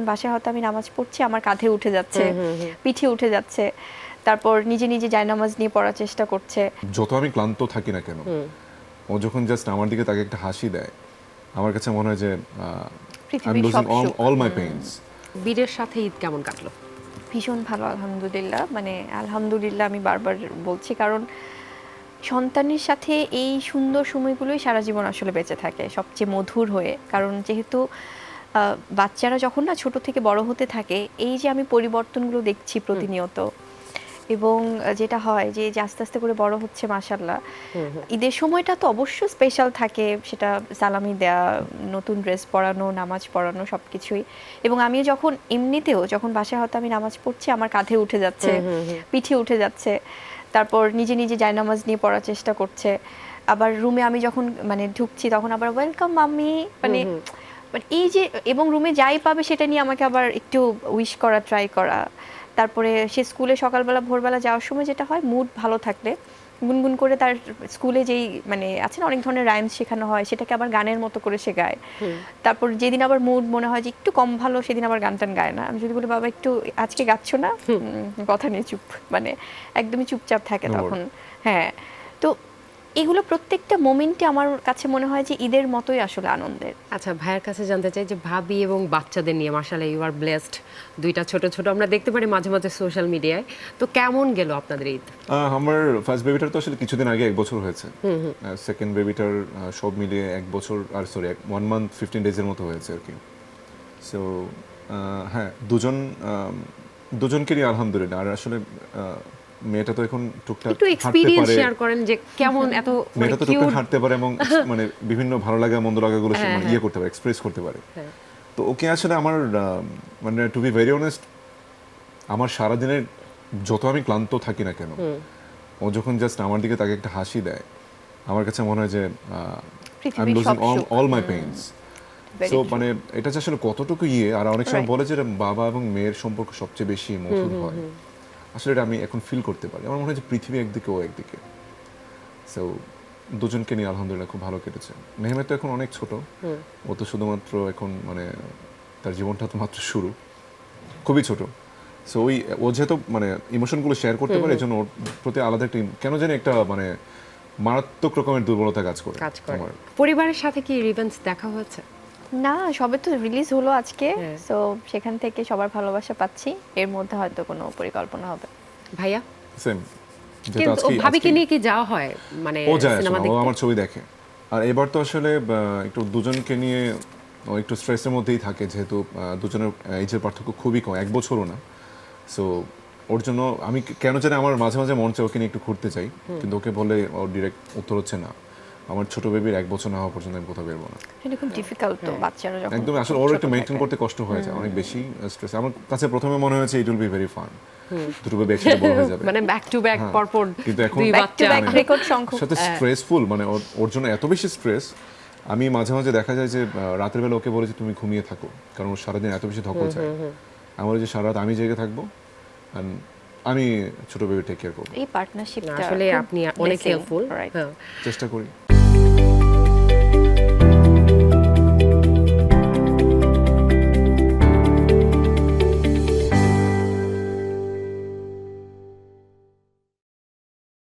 যখন বাসায় হয়তো আমি নামাজ পড়ছি আমার কাঁধে উঠে যাচ্ছে পিঠে উঠে যাচ্ছে। তারপর নিজে নিজে জায়নামাজ নিয়ে পড়ার চেষ্টা করছে। যত আমি ক্লান্ত থাকি না কেন ও যখন জাস্ট আমার দিকে তাকে একটা হাসি দেয় আমার কাছে মনে হয় যে আই পৃথিবীর losing all all my pains বীরের সাথে ঈদ কেমন কাটলো? ভীষণ ভালো আলহামদুলিল্লাহ। মানে আলহামদুলিল্লাহ আমি বারবার বলছি কারণ সন্তানের সাথে এই সুন্দর সময়গুলোই সারা জীবন আসলে বেঁচে থাকে সবচেয়ে মধুর হয়ে। কারণ যেহেতু বাচ্চারা যখন না ছোট থেকে বড় হতে থাকে এই যে আমি পরিবর্তনগুলো দেখছি প্রতিনিয়ত এবং যেটা হয় যে আস্তে আস্তে করে বড় হচ্ছে মাসাল্লাহ ঈদের সময়টা তো অবশ্যই স্পেশাল থাকে সেটা সালামি দেয়া নতুন ড্রেস পরানো নামাজ পড়ানো সব কিছুই এবং আমি যখন এমনিতেও যখন বাসায় হয়তো আমি নামাজ পড়ছি আমার কাঁধে উঠে যাচ্ছে পিঠে উঠে যাচ্ছে তারপর নিজে নিজে জায়নামাজ নিয়ে পড়ার চেষ্টা করছে। আবার রুমে আমি যখন মানে ঢুকছি তখন আবার ওয়েলকাম মাম্মি মানে মানে এই যে এবং রুমে যাই পাবে সেটা নিয়ে আমাকে আবার একটু উইশ করা ট্রাই করা। তারপরে সে স্কুলে সকালবেলা ভোরবেলা যাওয়ার সময় যেটা হয় মুড ভালো থাকলে গুনগুন করে তার স্কুলে যেই মানে আছে না অনেক ধরনের রাইমস শেখানো হয় সেটাকে আবার গানের মতো করে সে গায়। তারপর যেদিন আবার মুড মনে হয় যে একটু কম ভালো সেদিন আবার গান টান গায় না। আমি যদি বলি বাবা একটু আজকে গাচ্ছ না? কথা নিয়ে চুপ। মানে একদমই চুপচাপ থাকে তখন। হ্যাঁ। তো এগুলো প্রত্যেকটা মোমেন্টে আমার কাছে মনে হয় যে ঈদের মতোই আসলে আনন্দের। আচ্ছা ভাইয়ের কাছে জানতে চাই যে ভাবি এবং বাচ্চাদের নিয়ে মার্শাল ইউ আর ব্লেসড দুইটা ছোট ছোট আমরা দেখতে পারি মাঝে মাঝে সোশ্যাল মিডিয়ায় তো কেমন গেল আপনাদের ঈদ? আমার ফার্স্ট বেবিটার তো আসলে কিছুদিন আগে এক বছর হয়েছে। সেকেন্ড বেবিটার সব মিলিয়ে এক বছর আর সরি ওয়ান মান্থ ফিফটিন ডেজের মতো হয়েছে আর কি। সো হ্যাঁ দুজন দুজনকেরই আলহামদুলিল্লাহ। আর আসলে মেয়েটা তো এখন টুকটাক একটু এক্সপিরিয়েন্স শেয়ার করেন যে কেমন এত মানে মেয়েটা তো টুকটাক হাঁটতে পারে এবং মানে বিভিন্ন ভালো লাগা মন্দ লাগাগুলো সে মানে ইয়ে করতে পারে এক্সপ্রেস করতে পারে। তো ওকে আসলে আমার মানে টু বি ভেরি অনেস্ট আমার সারাদিনের যত আমি ক্লান্ত থাকি না কেন ও যখন জাস্ট আমার দিকে তাকে একটা হাসি দেয় আমার কাছে মনে হয় যে আই পৃথিবীর লুজিং সুখ। অল মাই পেইনস সো মানে এটা আসলে কতটুকু ইয়ে আর অনেক সময় বলে যে বাবা এবং মেয়ের সম্পর্ক সবচেয়ে বেশি মধুর হয়। আসলে এটা আমি এখন ফিল করতে পারি। আমার মনে হয় যে পৃথিবী একদিকে ও একদিকে। সো দুজনকে নিয়ে আলহামদুলিল্লাহ খুব ভালো কেটেছে। মেহমেদ তো এখন অনেক ছোট। ও তো শুধুমাত্র এখন মানে তার জীবনটা তো মাত্র শুরু। খুবই ছোট। সো ওই ও যেহেতু মানে ইমোশনগুলো শেয়ার করতে পারে এই জন্য ওর প্রতি আলাদা একটা কেন জানি একটা মানে মারাত্মক রকমের দুর্বলতা কাজ করে। পরিবারের সাথে কি রিভেন্স দেখা হয়েছে? না সবে তো রিলিজ হলো আজকে হ্যাঁ। সো সেখান থেকে সবার ভালোবাসা পাচ্ছি। এর মধ্যে হয়তো কোনো পরিকল্পনা হবে। ভাইয়া? সেম কিন্তু আজকে ভাবিকে নিয়ে কি যাওয়া হয়? মানে ও যায় সিনেমা ও দেখতে? আমার ছবি দেখে। আর এবার তো আসলে একটু দুজনকে নিয়ে ও একটু স্ট্রেসের মধ্যেই থাকে যেহেতু আহ, দুজনের এজের পার্থক্য খুবই কম এক বছরও না। সো ওর জন্য আমি কেন জানি আমার মাঝে মাঝে মন চায় ওকে নিয়ে একটু ঘুরতে চাই কিন্তু ওকে বলে ওর ডিরেক্ট উত্তর হচ্ছে না। আমার ছোট বেবির এক বছর না হওয়া পর্যন্ত আমি কোথাও বেরবো না। এটা খুব ডিফিকাল্ট তো বাচ্চারা যখন একদম আসলে ওর একটু মেনটেন করতে কষ্ট হয়ে যায় অনেক বেশি স্ট্রেস আমার কাছে প্রথমে মনে হয়েছে it will be very fun দুটো বেবি একসাথে বড় হয়ে যাবে। মানে ব্যাক টু ব্যাক হ্যাঁ, পরপর কিন্তু এখন to বাচ্চা। back মানে- সংখ্যক। সাথে স্ট্রেসফুল মানে ওর- ওর জন্য এত বেশি স্ট্রেস আমি মাঝে মাঝে দেখা যায় যে রাতের বেলা ওকে বলেছি তুমি ঘুমিয়ে থাকো। কারণ ওর সারাদিন এত বেশি ধকল চায়। আমার যে সারা রাত আমি জেগে থাকব আমি ছোট বেবি টেক কেয়ার করব। এই পার্টনারশিপটা আসলে আপনি অনেক হেল্পফুল রাইট হ্যাঁ। চেষ্টা করি।